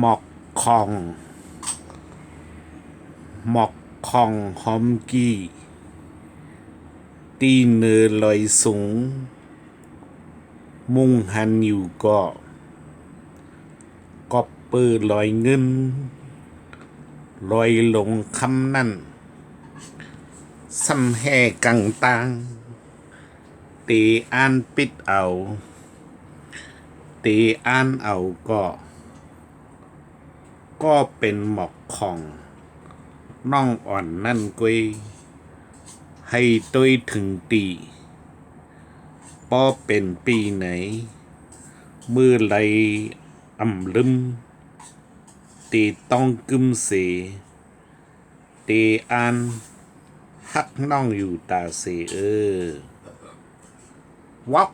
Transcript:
หมอกคองหมอกคองหอมกี้ตีเนอลอยสูง มุ่งหันอยู่ก็ก็เปื้อลอยเงิน ลอยลงคำนั่นซ้ำแห่กังตางตีอ่านปิดเอาตีอ่านเอาก็ ก็เป็นหมอกของน้องอ่อนนั่นกุยให้ตุยถึงตีป้อเป็นปีไหน มือไหลอ่ำลึมตีต้องกึมเสตีอ่านฮักน้องอยู่ตาเสเออวัก